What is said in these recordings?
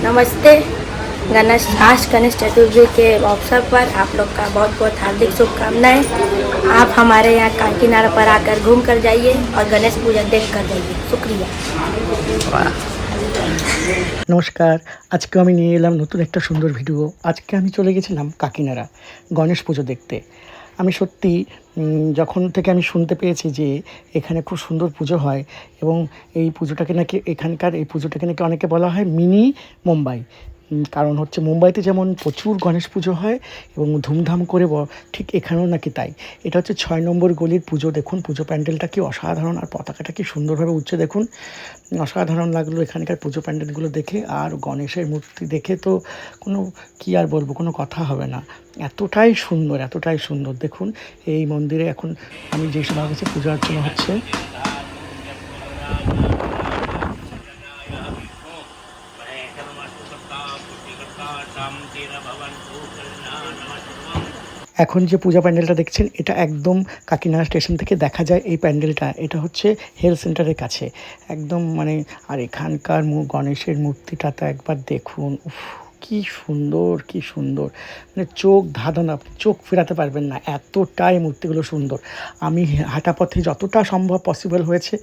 नमस्ते गणेश आज गणेश चतुर्थी के अवसर पर आप लोग का बहुत बहुत हार्दिक शुभकामनाएं आप हमारे यहाँ कांकीनाड़ा पर आकर घूम कर जाइए और गणेश पूजा देख कर जाइए शुक्रिया নমস্কার আজকে আমি নিয়ে এলাম নতুন একটা সুন্দর ভিডিও আজকে আমি চলে গেছিলাম কাকিনাড়া গণেশ পুজো দেখতে আমি সত্যি যখন থেকে আমি শুনতে পেয়েছি যে এখানে খুব সুন্দর পুজো হয় এবং এই পুজোটাকে নাকি এখানকার এই পুজোটাকে নাকি অনেকে বলা হয় মিনি মুম্বাই। কারণ হচ্ছে মুম্বাইতে যেমন প্রচুর গণেশ পুজো হয় এবং ধুমধাম করে ঠিক এখানেও নাকি তাই। এটা হচ্ছে ছয় নম্বর গলির পুজো। দেখুন, পুজো প্যান্ডেলটা কি অসাধারণ আর পতাকাটা কি সুন্দরভাবে উঠছে দেখুন, অসাধারণ লাগল এখানকার পুজো প্যান্ডেলগুলো দেখে। আর গণেশের মূর্তি দেখে তো কোনো কি আর বলব, কোনো কথা হবে না। এতটাই সুন্দর এতটাই সুন্দর। দেখুন, এই মন্দিরে এখন আমি যে সময় পূজা অর্চনা হচ্ছে। এখন যে পূজা প্যান্ডেলটা দেখছেন, এটা একদম কাকিনাড়া স্টেশন থেকে দেখা যায় এই প্যান্ডেলটা। এটা হচ্ছে হেলথ সেন্টারের কাছে। একদম মানে আর এখানকার গণেশের মূর্তিটা তো একবার দেখুন, উফ। কি সুন্দর কি সুন্দর। মানে চোখ ধাঁধানো চোখ ফেরাতে পারবেন না। এতটাই মূর্তিগুলো সুন্দর। আমি হাঁটা পথে যতটা সম্ভব পসিবল হয়েছে,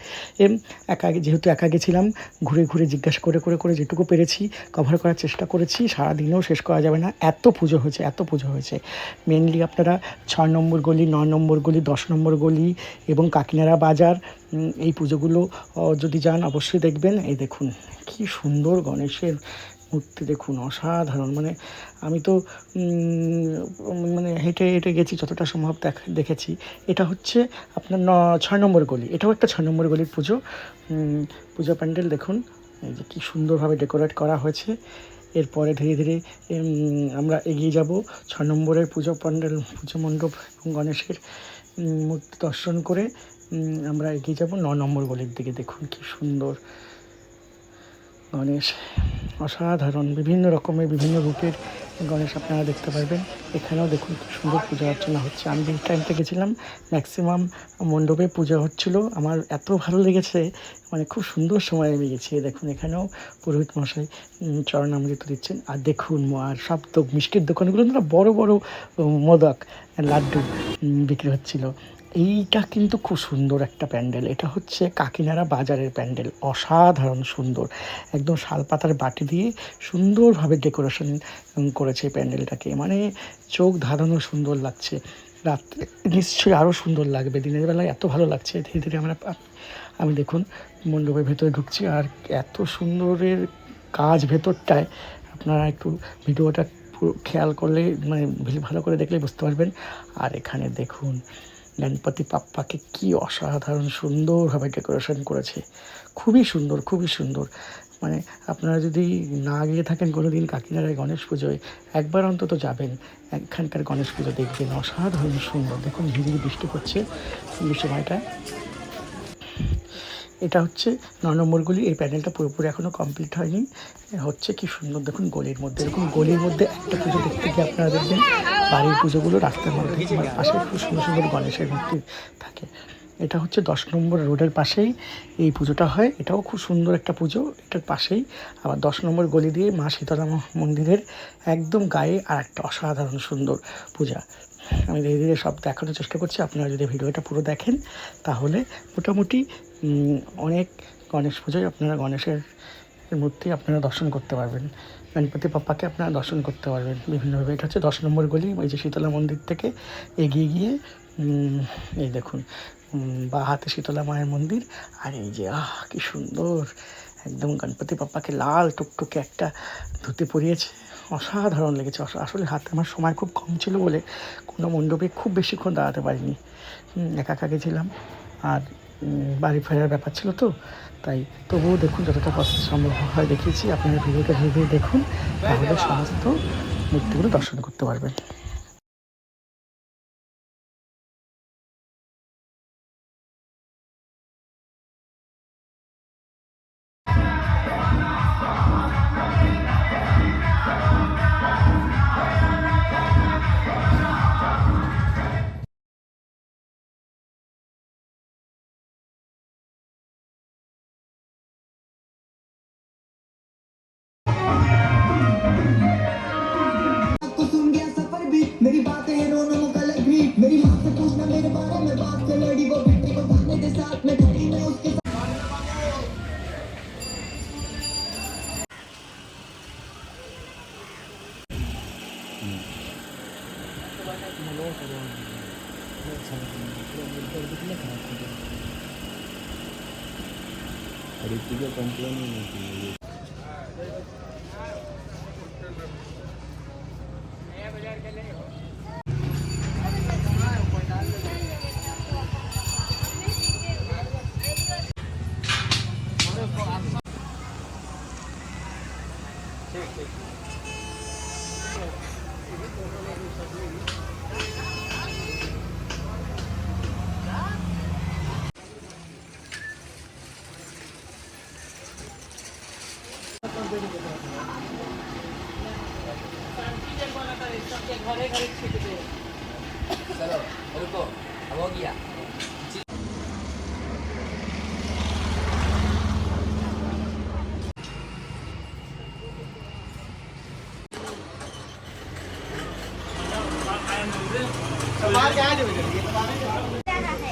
এম একা যেহেতু একা গেছিলাম ঘুরে ঘুরে জিজ্ঞাসা করে করে করে যেটুকু পেরেছি কভার করার চেষ্টা করেছি, সারাদিনেও শেষ করা যাবে না। এত পুজো হয়েছে, এত পুজো হয়েছে। মেনলি আপনারা ছয় নম্বর গলি, নয় নম্বর গলি, দশ নম্বর গলি এবং কাকিনাড়া বাজার এই পুজোগুলো যদি যান অবশ্যই দেখবেন। এই দেখুন, কি সুন্দর গণেশের মূর্তি দেখুন, অসাধারণ। মানে আমি তো মানে হেঁটে হেঁটে গেছি যতটা সম্ভব দেখ- দেখেছি। এটা হচ্ছে আপনার ন, ছয় নম্বর গলি। এটাও একটা ছয় নম্বর গলির পুজো। পুজো প্যান্ডেল দেখুন, এই যে কী সুন্দরভাবে ডেকোরেট করা হয়েছে। এরপরে ধীরে ধীরে আমরা এগিয়ে যাব ছয় নম্বরের পুজো প্যান্ডেল, পুজো মণ্ডপ এবং গণেশের মূর্তি দর্শন করে। আমরা এগিয়ে যাব ন নম্বর গলির দিকে। দেখুন কি সুন্দর গণেশ অসাধারণ, বিভিন্ন রকমের, বিভিন্ন রূপের গণেশ আপনারা দেখতে পারবেন। এখানেও দেখুন কি সুন্দর পূজা অর্চনা হচ্ছে। আমি যে টাইমটা গেছিলাম ম্যাক্সিমাম মণ্ডপে পূজা হচ্ছিল। আমার এত ভালো লেগেছে মানে খুব সুন্দর সময় আমি গেছি দেখুন, এখানেও পুরোহিত মশাই চরণামৃত দিচ্ছেন। আর দেখুন, আর সব তো মিষ্টির দোকানগুলো না বড় বড় মোদক, লাড্ডু বিক্রি হচ্ছিল। এইটা কিন্তু খুব সুন্দর একটা প্যান্ডেল। এটা হচ্ছে কাকিনাড়া বাজারের প্যান্ডেল। অসাধারণ সুন্দর। একদম শালপাতার বাটি দিয়ে সুন্দরভাবে ডেকোরেশন করেছে প্যান্ডেলটাকে। মানে চোখ ধাঁধানো সুন্দর লাগছে। রাত্রে নিশ্চয়ই আরও সুন্দর লাগবে। দিনের বেলায় এত ভালো লাগছে। ধীরে ধীরে আমরা আমি দেখুন, মণ্ডপের ভেতরে ঢুকছি আর এত সুন্দরের কাজ ভেতরটায় আপনারা একটু ভিডিওটা খেয়াল করলে মানে ভালো করে দেখলে বুঝতে পারবেন। আর এখানে দেখুন গণপতি পাপ্পাকে কি অসাধারণ সুন্দরভাবে ডেকোরেশন করেছে। খুবই সুন্দর খুবই সুন্দর। মানে আপনারা যদি না গিয়ে থাকেন কোনো দিন কাকিনাড়ায় গণেশ পুজোয়, একবার অন্তত যাবেন এখানকার গণেশ পুজো দেখবেন। অসাধারণ সুন্দর। দেখুন ঝিরিঝিরি বৃষ্টি পড়ছে। এই সময়টায় এটা হচ্ছে ন নম্বর গলি এই প্যানেলটা পুরোপুরি এখনও কমপ্লিট হয়নি। হচ্ছে কি সুন্দর দেখুন গলির মধ্যে এরকম গলির মধ্যে একটা পুজো দেখতে গিয়ে আপনারা দেখবেন বাড়ির পুজোগুলো রাস্তার মধ্যে মানে পাশে খুব সুন্দর সুন্দর গণেশের মূর্তি থাকে। এটা হচ্ছে দশ নম্বর রোডের পাশেই এই পুজোটা হয়। এটাও খুব সুন্দর একটা পুজো এটার পাশেই। আবার দশ নম্বর গলি দিয়ে মা শীতলা মন্দিরের একদম গায়ে আর একটা অসাধারণ সুন্দর পূজা। আমি ধীরে ধীরে সব দেখানোর চেষ্টা করছি আপনারা যদি ভিডিওটা পুরো দেখেন তাহলে মোটামুটি অনেক গণেশ পুজোয় আপনারা গণেশের মূর্তি আপনারা দর্শন করতে পারবেন। গণপতি পাপ্পাকে আপনারা দর্শন করতে পারবেন বিভিন্নভাবে। এটা হচ্ছে দশ নম্বর গলি, ওই যে শীতলা মন্দির থেকে এগিয়ে গিয়ে এই দেখুন বা হাতে শীতলা মায়ের মন্দির। আর এই যে, আহ, কি সুন্দর! একদম গণপতি পাপ্পাকে লাল টুকটুকে একটা ধুতে পরিয়েছে। অসাধারণ লেগেছে। আসলে হাতে আমার সময় খুব কম ছিল বলে কোনো মণ্ডপে খুব বেশিক্ষণ দাঁড়াতে পারিনি। একা একা গেছিলাম। আর বাড়ি ফেরার ব্যাপার ছিল তো, তাই তবুও দেখুন যতটা কষ্ট সম্ভব হয় দেখিয়েছি। আপনারা ভিডিওটা ধীরে দেখুন, তাহলে সমস্ত মূর্তিগুলো দর্শন করতে পারবেন। बारे में बात से लड़ी वो बेटे को भागने के साथ में खड़ी मैं उसके साथ बाहर क्या है